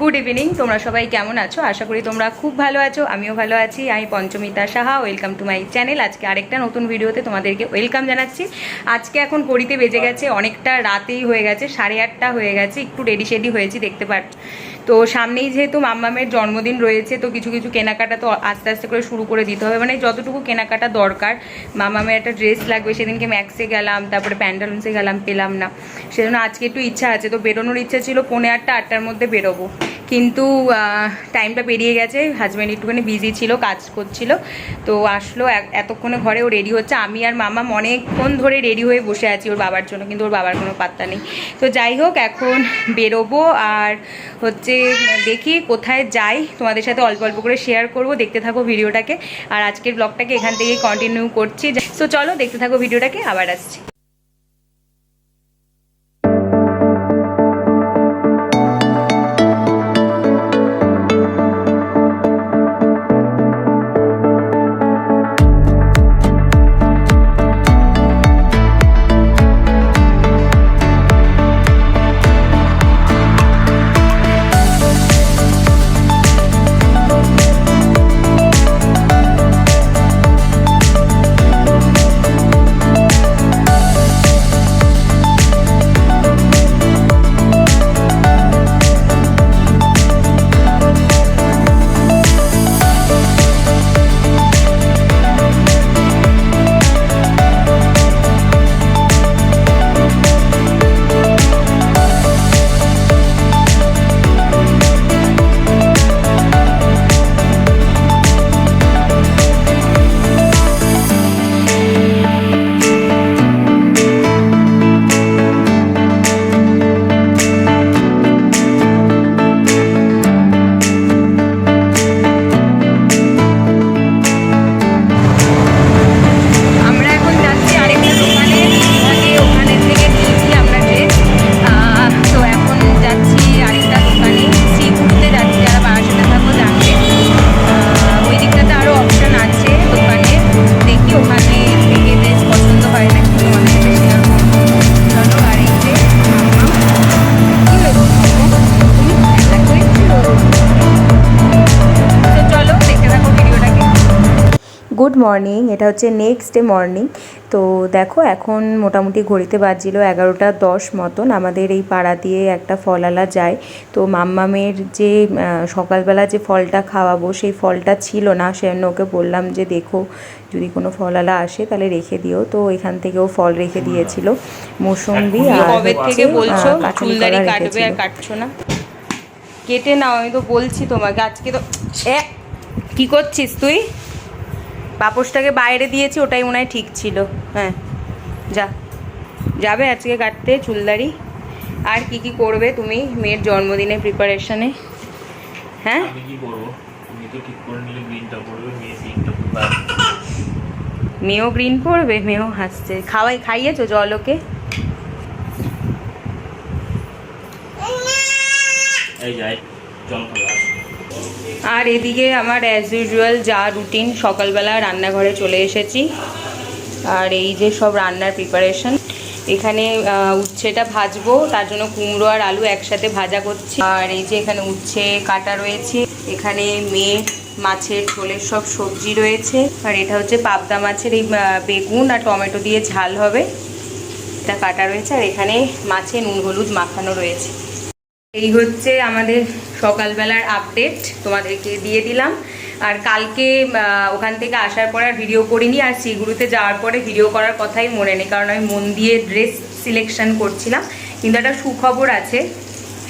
Good evening তোমরা সবাই কেমন আছো? আশা করি তোমরা খুব ভালো আছো, আমিও ভালো আছি। আমি Panchamita Saha welcome to my channel আজকে আরেকটা নতুন ভিডিওতে তোমাদেরকে ওয়েলকাম জানাচ্ছি। আজকে এখন ঘড়িতে বেজে গেছে, অনেকটা রাতেই হয়ে গেছে, সাড়ে আটটা হয়ে গেছে, একটু রেডি শেডি হয়েছি, দেখতে পাচ্ছ তো সামনেই যেহেতু মাম্মামের জন্মদিন রয়েছে, তো কিছু কিছু কেনাকাটা তো আস্তে আস্তে করে শুরু করে দিতে হবে। মানে যতটুকু কেনাকাটা দরকার মামামের একটা ড্রেস লাগবে, সেদিনকে ম্যাক্সে গেলাম, তারপরে প্যান্টালুন্সে গেলাম, পেলাম না। সেজন্য আজকে একটু ইচ্ছা আছে, তো বেরোনোর ইচ্ছা ছিল, পৌনে আটটা, আটটার মধ্যে বেরোবো। কিন্তু টাইমটা পেরিয়ে গেছে। হাজব্যান্ড একটুখানি বিজি ছিল, কাজ করছিল। তো আসলো এতক্ষণে ঘরে ও রেডি হচ্ছে। আমি আর মামা অনেকক্ষণ ধরে রেডি হয়ে বসে আছি ওর বাবার জন্য, কিন্তু ওর বাবার কোনো পাত্তা নেই। তো যাই হোক, এখন বেরোবো আর হচ্ছে দেখি কোথায় যাই। তোমাদের সাথে অল্প অল্প করে শেয়ার করব, দেখতে থাকো ভিডিওটাকে আর আজকের ব্লগটাকে এখান থেকে কন্টিনিউ করছি। তো চলো, দেখতে থাকো ভিডিওটাকে আবার আসছি। মর্নিং এটা হচ্ছে নেক্সট ডে মর্নিং তো দেখো এখন মোটামুটি ঘড়িতে বাজছিল এগারোটা দশ মতন। আমাদের এই পাড়া দিয়ে একটা ফলালা যায়। তো মাম্মামের যে সকালবেলা যে ফলটা খাওয়াবো সেই ফলটা ছিল না। সেজন্য ওকে বললাম যে দেখো যদি কোনো ফলালা আসে তাহলে রেখে দিও। তো এখান থেকে ও ফল রেখে দিয়েছিল। মৌসুম্বি আর থেকে বলছো? চুলদারি কাটবে আর কাটছো না? কেটে নাও আমি তো বলছি তোমাকে। আজকে তো কি করছিস তুই? পাপোশটাকে বাইরে দিয়েছি ওটাই মনে হয় ঠিক ছিল। হ্যাঁ যা। যাবে আজকে কাটতে চুলদারি। আর কি কি করবে তুমি মেয়ের জন্মদিনে প্রিপারেশনে হ্যাঁ? আমি কি করব? তুমি তো ঠিক করে নিলে গ্রিনটা পড়বে মেয়ে পিঙ্কটা মেয়েও গ্রিন পড়বে মেয়েও হাসছে। খাওয়াই খাইয়েছো জল ওকে? এই যাই জল আর এদিকে আমার অ্যাজ ইউজুয়াল যা রুটিন সকালবেলা রান্নাঘরে চলে এসেছি। আর এই যে সব রান্নার প্রিপারেশন এখানে উচ্ছেটা ভাজবো, তার জন্য কুমড়ো আর আলু একসাথে ভাজা করছি। আর এই যে এখানে উচ্ছে কাটা রয়েছে, এখানে মেয়ে মাছের ঝোলের সব সবজি রয়েছে। আর এটা হচ্ছে পাবদা মাছের এই বেগুন আর টমেটো দিয়ে ঝাল হবে। এটা কাটা রয়েছে, আর এখানে মাছে নুন হলুদ মাখানো রয়েছে। এই হচ্ছে আমাদের সকালবেলার আপডেট তোমাদেরকে দিয়ে দিলাম। আর কালকে ওখান থেকে আসার পর আর ভিডিও করিনি, আর সিগুরুতে যাওয়ার পরে ভিডিও করার কথাই মনে নেই, কারণ আমি মন দিয়ে ড্রেস সিলেকশন করছিলাম। কিন্তু একটা সুখবর আছে,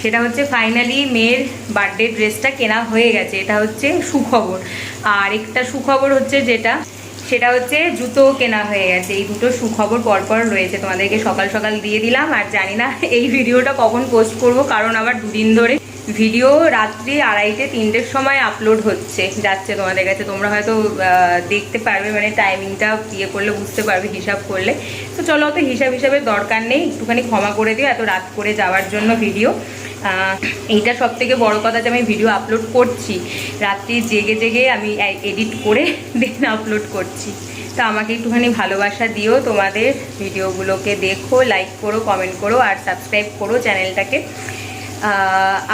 সেটা হচ্ছে ফাইনালি মেয়ের বার্থডে ড্রেসটা কেনা হয়ে গেছে, এটা হচ্ছে সুখবর। আর একটা সুখবর হচ্ছে যেটা সেটা হচ্ছে জুতো কেনা হয়ে গেছে। এই দুটো সুখবর পরপর রয়েছে। তোমাদেরকে সকাল সকাল দিয়ে দিলাম। আর জানি না এই ভিডিওটা কখন পোস্ট করব, কারণ আমার দুদিন ধরে ভিডিও রাত্রি আড়াইটে, তিনটের সময় আপলোড হচ্ছে। যাচ্ছে তোমাদের কাছে। তোমরা হয়তো দেখতে পারবে মানে টাইমিংটা ইয়ে করলে বুঝতে পারবে, হিসাব করলে। তো চলো, অত হিসাব হিসাবের দরকার নেই। একটুখানি ক্ষমা করে দিও, এত রাত করে যাওয়ার জন্য ভিডিও এইটা সব থেকে বড়ো কথা যে আমি ভিডিও আপলোড করছি। রাত্রি জেগে জেগে আমি এডিট করে দেন আপলোড করছি। তো আমাকে একটুখানি ভালোবাসা দিও তোমাদের ভিডিওগুলোকে দেখো লাইক করো কমেন্ট করো আর সাবস্ক্রাইব করো চ্যানেলটাকে।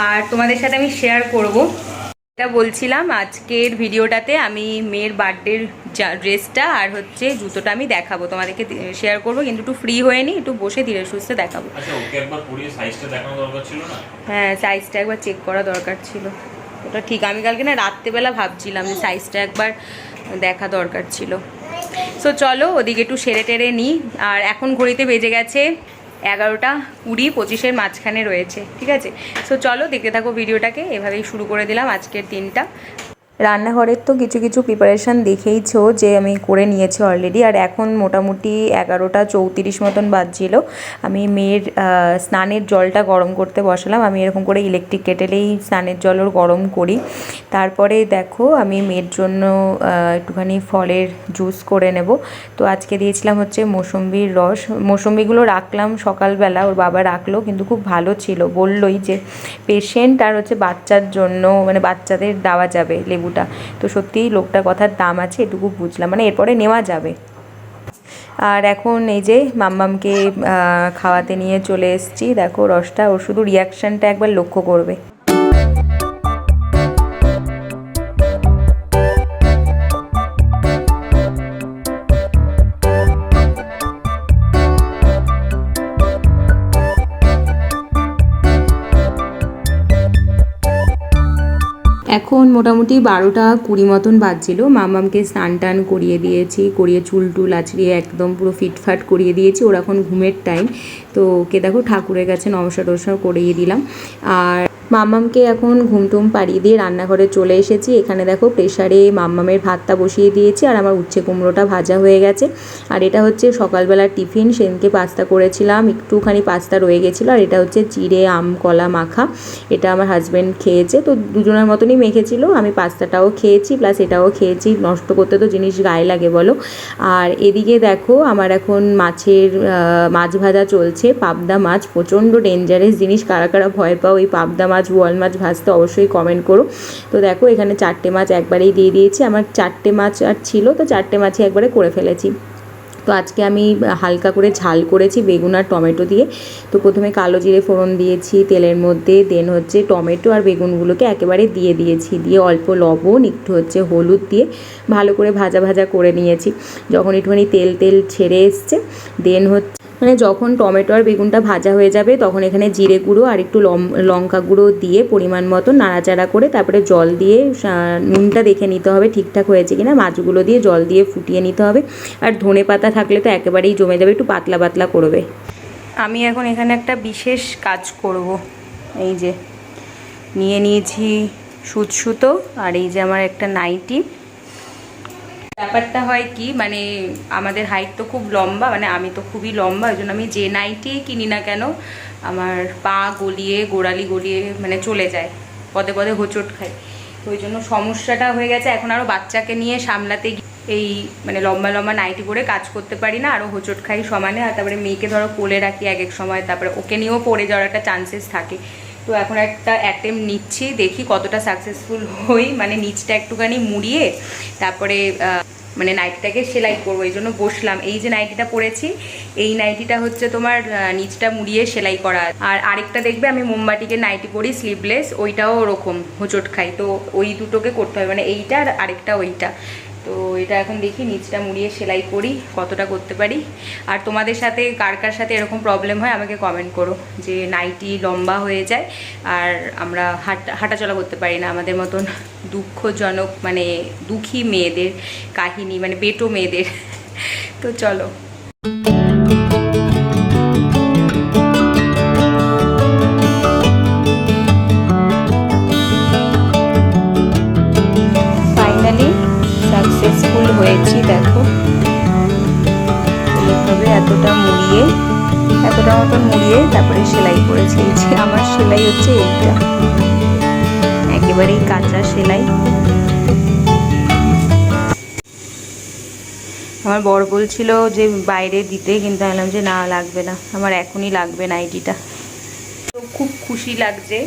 আর তোমাদের সাথে আমি শেয়ার করব। এটা বলছিলাম আজকের ভিডিওটাতে আমি মেয়ের বার্থডের ড্রেসটা আর হচ্ছে জুতোটা আমি দেখাবো। তোমাদেরকে শেয়ার করব কিন্তু একটু ফ্রি হয়ে নি একটু বসে ধীরে সুস্থে দেখাবো। আচ্ছা ওকে একবার পরিয়ে সাইজটা দেখানো দরকার ছিল না? হ্যাঁ সাইজটা একবার চেক করা দরকার ছিল। ওটা ঠিক আমি কালকে না রাত্রেবেলা ভাবছিলাম যে সাইজটা একবার দেখা দরকার ছিল। সো চলো ওদিকে একটু সেরে টেরে নিই। আর এখন ঘড়িতে বেজে গেছে এগারোটা কুড়ি পঁচিশের মাঝখানে রয়েছে, ঠিক আছে? সো চলো দেখতে থাকো ভিডিওটাকে, এভাবেই শুরু করে দিলাম আজকের দিনটা। রান্নাঘরের তো কিছু কিছু প্রিপারেশান দেখেইছো যে আমি করে নিয়েছি অলরেডি আর এখন মোটামুটি এগারোটা চৌত্রিশ মতন বাজছিল। আমি মেয়ের স্নানের জলটা গরম করতে বসালাম। আমি এরকম করে ইলেকট্রিক কেটেলেই স্নানের জল ওর গরম করি। তারপরে দেখো আমি মেয়ের জন্য একটুখানি ফলের জুস করে নেব। তো আজকে দিয়েছিলাম হচ্ছে মৌসম্বির রস। মৌসম্বিগুলো রাখলাম সকালবেলা, ওর বাবা রাখল, কিন্তু খুব ভালো ছিল। বললোই যে পেশেন্ট আর হচ্ছে বাচ্চার জন্য মানে বাচ্চাদের দেওয়া যাবে লেবুটা তো সত্যিই লোকটার কথার দাম আছে, এটুকু বুঝলাম। মানে এরপরে নেওয়া যাবে। আর এখন এই যে মাম্মামকে খাওয়াতে নিয়ে চলে এসেছি। দেখো রসটা, ওর শুধু রিয়াকশানটা একবার লক্ষ্য করবে। এখন মোটামুটি বারোটা কুড়ি মতন বাজছিল। মামামকে স্নান টান করিয়ে দিয়েছি, করিয়ে চুল টুল আছড়িয়ে একদম পুরো ফিটফাট করিয়ে দিয়েছি। ওরা এখন ঘুমের টাইম তো ওকে দেখো ঠাকুরের কাছে নমস্কার টমস্কার করিয়ে দিলাম। আর মাম্মামকে এখন ঘুমটুম পাড়িয়ে দিয়ে রান্নাঘরে চলে এসেছি। এখানে দেখো প্রেশারে মাম্মামের ভাতটা বসিয়ে দিয়েছি আর আমার উচ্ছে কুমড়োটা ভাজা হয়ে গেছে। আর এটা হচ্ছে সকালবেলার টিফিন, সেদিনকে পাস্তা করেছিলাম। একটুখানি পাস্তা রয়ে গেছিল আর এটা হচ্ছে চিড়ে, আম, কলা, মাখা। এটা আমার হাজব্যান্ড খেয়েছে। তো দুজনের মতনই মেখেছিল। আমি পাস্তাটাও খেয়েছি প্লাস এটাও খেয়েছি। নষ্ট করতে তো জিনিস গায়ে লাগে বলো। আর এদিকে দেখো আমার এখন মাছের মাছ ভাজা চলছে। পাবদা মাছ, প্রচণ্ড ডেঞ্জারাস জিনিস। কারা কারা ভয় পাও এই পাবদা মাছ বোয়াল মাছ ভাজতে অবশ্যই কমেন্ট করো। তো দেখো, এখানে চারটে মাছ একবারেই দিয়ে দিয়েছি। আমার চারটে মাছ আর ছিল, তো চারটে মাছই একবারে করে ফেলেছি। তো আজকে আমি হালকা করে ঝাল করেছি বেগুন আর টমেটো দিয়ে। তো প্রথমে কালো জিরে ফোড়ন দিয়েছি তেলের মধ্যে দেন হচ্ছে টমেটো আর বেগুনগুলোকে একেবারে দিয়ে দিয়েছি। দিয়ে অল্প লবণ, একটু হচ্ছে হলুদ দিয়ে ভালো করে ভাজা ভাজা করে নিয়েছি। যখন একটুখানি তেল তেল ছেড়ে এসছে দেন হচ্ছে মানে যখন টমেটো আর বেগুনটা ভাজা হয়ে যাবে, তখন এখানে জিরে গুঁড়ো আর একটু লঙ্কা গুঁড়ো দিয়ে পরিমাণ মতো নাড়াচাড়া করে তারপরে জল দিয়ে নুনটা দেখে নিতে হবে ঠিকঠাক হয়েছে কিনা। মাছগুলো দিয়ে জল দিয়ে ফুটিয়ে নিতে হবে। আর ধনে পাতা থাকলে তো একেবারেই জমে যাবে, একটু পাতলা পাতলা করবে। আমি এখন এখানে একটা বিশেষ কাজ করব। এই যে, নিয়ে নিয়েছি সুতো আর এই যে আমার একটা নাইটি। ব্যাপারটা হয় কি মানে আমাদের হাইট তো খুব লম্বা মানে আমি তো খুবই লম্বা, ওই জন্য আমি যে নাইটি কিনি না কেন, আমার পা গলিয়ে, গোড়ালি গলিয়ে মানে চলে যায়, পদে পদে হোঁচট খায়। তো ওই জন্য সমস্যাটা হয়ে গেছে, এখন আরও বাচ্চাকে নিয়ে সামলাতে এই মানে লম্বা লম্বা নাইটি পরে কাজ করতে পারি না আরও হোঁচট খাই সমানে, আর তারপরে মেয়েকে ধরো কোলে রাখি এক এক সময়, তারপরে ওকে নিয়েও পড়ে যাওয়ার একটা চান্সেস থাকে। তো এখন একটা অ্যাটেম্প নিচ্ছি, দেখি কতটা সাকসেসফুল হই। মানে নিচটা একটুখানি মুড়িয়ে তারপরে মানে নাইটিটাকে সেলাই করব, এই জন্য বসলাম। এই যে নাইটিটা পরেছি, এই নাইটিটা হচ্ছে তোমার নিচটা মুড়িয়ে সেলাই করা। আর আরেকটা দেখবে, আমি মোমবাটিকে নাইটি পরি স্লিভলেস ওইটাও ওরকম হোঁচট খাই। তো ওই দুটোকে করতে হবে মানে এইটা আর আরেকটা ওইটা। তো এটা এখন দেখি, নিচটা মুড়িয়ে সেলাই করি, কতটা করতে পারি। আর তোমাদের সাথে কার কার সাথে এরকম প্রবলেম হয় আমাকে কমেন্ট করো, যে নাইটি লম্বা হয়ে যায় আর আমরা হাঁটা, হাঁটাচলা করতে পারি না। আমাদের মতন দুঃখজনক মানে দুঃখী মেয়েদের কাহিনী মানে বেটো মেয়েদের। তো চলো। হচ্ছে এইটা। একেবারেই কাঁচা সেলাই। আমার বর বলছিল যে বাইরে দিতে, কিন্তু বললাম যে না, লাগবে না। আমার এখনই লাগবে নাইটিটা তো খুব খুশি লাগছে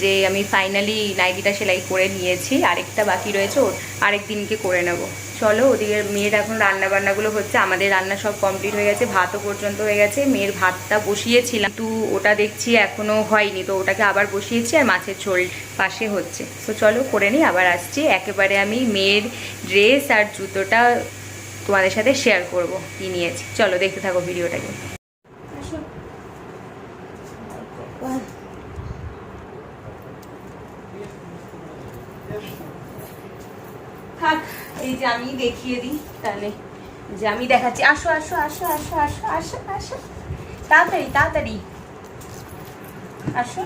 যে আমি ফাইনালি নাইটিটা সেলাই করে নিয়েছি। আরেকটা বাকি রয়েছে, ওর আরেক দিনকে করে নেব। চলো ওদিকে মেয়ের এখন রান্না বান্নাগুলো হচ্ছে, আমাদের রান্না সব কমপ্লিট হয়ে গেছে, ভাতও পর্যন্ত হয়ে গেছে, মেয়ের ভাতটা বসিয়েছিলাম। তো ওটা দেখছি এখনও হয়নি, তো ওটাকে আবার বসিয়েছি আর মাছের ঝোল পাশে হচ্ছে। তো চলো করে নিই, আবার আসছি। একেবারে আমি মেয়ের ড্রেস আর জুতোটা তোমাদের সাথে শেয়ার করব, কি নিয়েছি। চলো দেখতে থাকো ভিডিওটাকে থাক এই যে আমি দেখিয়ে দিই তাহলে। যে আমি দেখাচ্ছি, আসো আসো আসো আসো আসো আসো আসো। তাড়াতাড়ি তাড়াতাড়ি। আসো।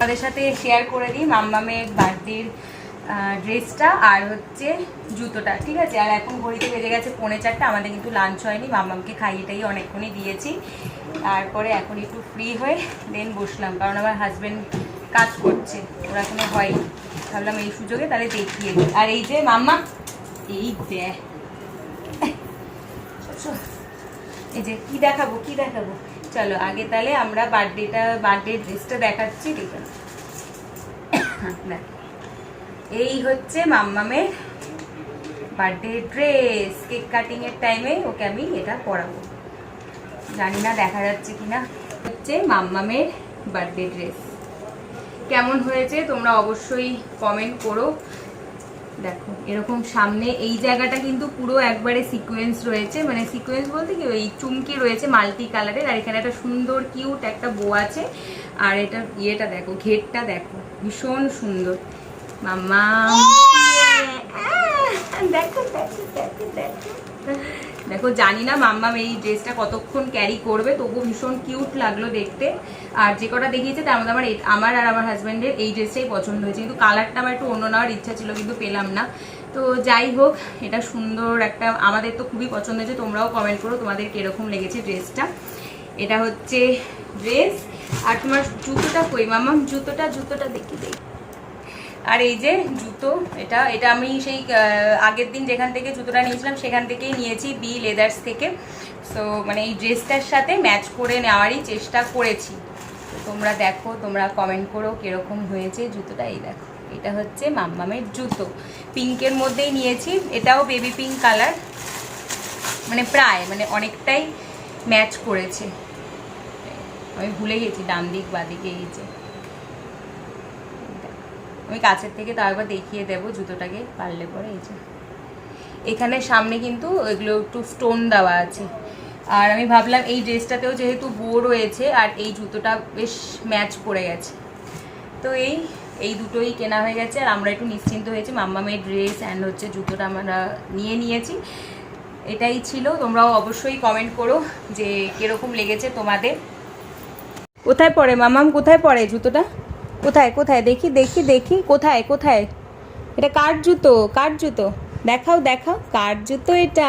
তাদের সাথে শেয়ার করে দিই মাম্মামের বার্থডের ড্রেসটা আর হচ্ছে জুতোটা, ঠিক আছে? আর এখন ঘড়িতে বেজে গেছে পৌনে চারটা, আমাদের কিন্তু লাঞ্চ হয়নি। মাম্মামকে খাইয়ে টাইয়ে অনেকক্ষণই দিয়েছি। তারপরে এখন একটু ফ্রি হয়ে দেন বসলাম। কারণ আমার হাজব্যান্ড কাজ করছে। ওরা কোনো হয়নি। ভাবলাম এই সুযোগে তাহলে দেখিয়ে দিই। আর এই যে মাম্মা, এই দেখ। এই যে, কি দেখাবো কি দেখাবো? চলো, আগে তাহলে আমরা বার্থডেটা বার্থডে ড্রেসটা দেখাচ্ছি দেখুন দেখ। এই হচ্ছে মাম্মামের বার্থডে ড্রেস কেক কাটিংয়ের টাইমে ওকে আমি এটা পরাবো। জানি না দেখা যাচ্ছে কিনা। হচ্ছে মাম্মামের বার্থডে ড্রেস কেমন হয়েছে তোমরা অবশ্যই কমেন্ট করো। দেখো, এরকম সামনে এই জায়গাটা কিন্তু পুরো একবারে সিকোয়েন্স রয়েছে। মানে সিকোয়েন্স বলতে কি ওই চুমকি রয়েছে মাল্টি কালারের আর এখানে একটা সুন্দর কিউট একটা বো আছে। আর এটা ইয়েটা দেখো, ঘেরটা দেখো, ভীষণ সুন্দর। মাম্মা দেখো দেখো দেখো দেখো। দেখো, জানি না মাম্মাম এই ড্রেসটা কতক্ষণ ক্যারি করবে তবু ভীষণ কিউট লাগল দেখতে। আর যে কটা দেখিয়েছে, তার মধ্যে আমার আমার আর আমার হাজব্যান্ডের এই ড্রেসটাই পছন্দ হয়েছে। কিন্তু কালারটা আমার একটু অন্য নেওয়ার ইচ্ছা ছিল, কিন্তু পেলাম না। তো যাই হোক, এটা সুন্দর একটা, আমাদের তো খুবই পছন্দ হয়েছে, তোমরাও কমেন্ট করো তোমাদের কীরকম লেগেছে ড্রেসটা এটা হচ্ছে ড্রেস আর তোমার জুতোটা কই? মামাম জুতোটা জুতোটা দেখি দেখি। আর এই যে জুতো, এটা এটা আমি সেই আগের দিন যেখান থেকে জুতোটা নিয়েছিলাম, সেখান থেকেই নিয়েছি বি লেদার্স থেকে। সো মানে এই ড্রেসটার সাথে ম্যাচ করে নেওয়ারই চেষ্টা করেছি। তোমরা দেখো, তোমরা কমেন্ট করো কীরকম হয়েছে জুতোটা। এই দেখো, এটা হচ্ছে মাম্মামের জুতো। পিঙ্কের মধ্যেই নিয়েছি, এটাও বেবি পিঙ্ক কালার মানে প্রায় মানে অনেকটাই ম্যাচ করেছে। আমি ভুলে গেছি, ডান দিক বাদিকে এই যে। আমি কাছের থেকে তাও একবার দেখিয়ে দেবো জুতোটাকে, পারলে পরে এই যে। এখানে সামনে কিন্তু এগুলো একটু স্টোন দেওয়া আছে। আর আমি ভাবলাম এই ড্রেসটাতেও যেহেতু বো রয়েছে, আর এই জুতোটা বেশ ম্যাচ করে গেছে। তো এই এই দুটোই কেনা হয়ে গেছে, আর আমরা একটু নিশ্চিন্ত হয়েছি মাম্মামের ড্রেস অ্যান্ড হচ্ছে জুতোটা আমরা নিয়ে নিয়েছি। এটাই ছিল, তোমরাও অবশ্যই কমেন্ট করো যে কীরকম লেগেছে তোমাদের। কোথায় পড়ে মামাম কোথায় পড়ে জুতোটা? কোথায় কোথায়? দেখি দেখি দেখি। কোথায় কোথায়? এটা কার জুতো? কার জুতো? দেখাও দেখাও। কার জুতো এটা?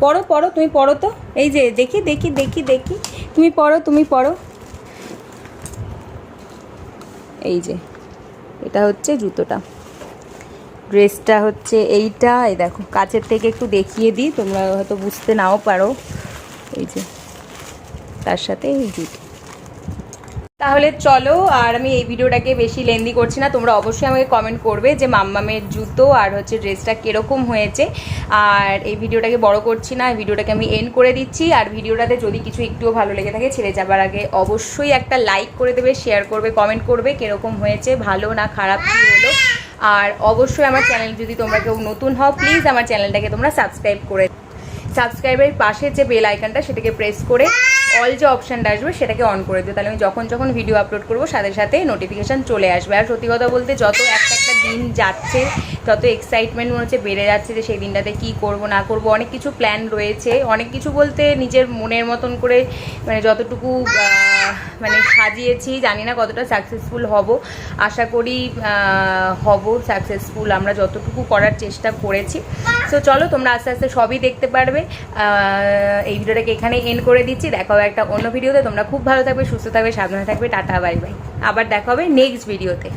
পড়ো পড়ো তুমি পড়ো তো। এই যে, দেখি দেখি দেখি দেখি। তুমি পড়ো তুমি পড়ো এই যে, এটা হচ্ছে জুতোটা। ড্রেসটা হচ্ছে এইটা। এই দেখো, কাছের থেকে একটু দেখিয়ে দিই। তোমরা হয়তো বুঝতে নাও পারো। এই যে, তার সাথে এই জুতো। তাহলে চলো, আর আমি এই ভিডিওটাকে বেশি লেন্দি করছি না, তোমরা অবশ্যই আমাকে কমেন্ট করবে যে মাম্মামের জুতো আর হচ্ছে ড্রেসটা কীরকম হয়েছে। আর এই ভিডিওটাকে বড় করছি না ভিডিওটাকে আমি এন্ড করে দিচ্ছি। আর ভিডিওটাতে যদি কিছু একটুও ভালো লেগে থাকে, ছেড়ে যাবার আগে অবশ্যই একটা লাইক করে দেবে শেয়ার করবে কমেন্ট করবে, কীরকম হয়েছে, ভালো না খারাপ কী হলো। আর অবশ্যই আমার চ্যানেল যদি তোমরা কেউ নতুন হও প্লিজ আমার চ্যানেলটাকে তোমরা সাবস্ক্রাইব করে সাবস্ক্রাইবের পাশে যে বেল আইকনটা সেটাকে প্রেস করে অল যে অপশানটা আসবে সেটাকে অন করে দিও। তাহলে আমি যখন যখন ভিডিও আপলোড করব, সাথে সাথে নোটিফিকেশান চলে আসবে। আর সত্যি কথা বলতে যত একটা একটা দিন যাচ্ছে, তত এক্সাইটমেন্ট মনে হচ্ছে বেড়ে যাচ্ছে যে সেই দিনটাতে কি করব, না করব। অনেক কিছু প্ল্যান রয়েছে। অনেক কিছু বলতে নিজের মনের মতন করে মানে যতটুকু মানে সাজিয়েছি, জানি না কতটা সাকসেসফুল হব। আশা করি হব সাকসেসফুল আমরা যতটুকু করার চেষ্টা করেছি। সো চলো তোমরা আস্তে আস্তে সবই দেখতে পারবে। এই ভিডিওটাকে এখানে এন্ড করে দিচ্ছি। দেখা হবে একটা অন্য ভিডিওতে। তোমরা খুব ভালো থাকবে, সুস্থ থাকবে, সাবধানে থাকবে। টাটা বাই বাই আবার দেখা হবে নেক্সট ভিডিওতে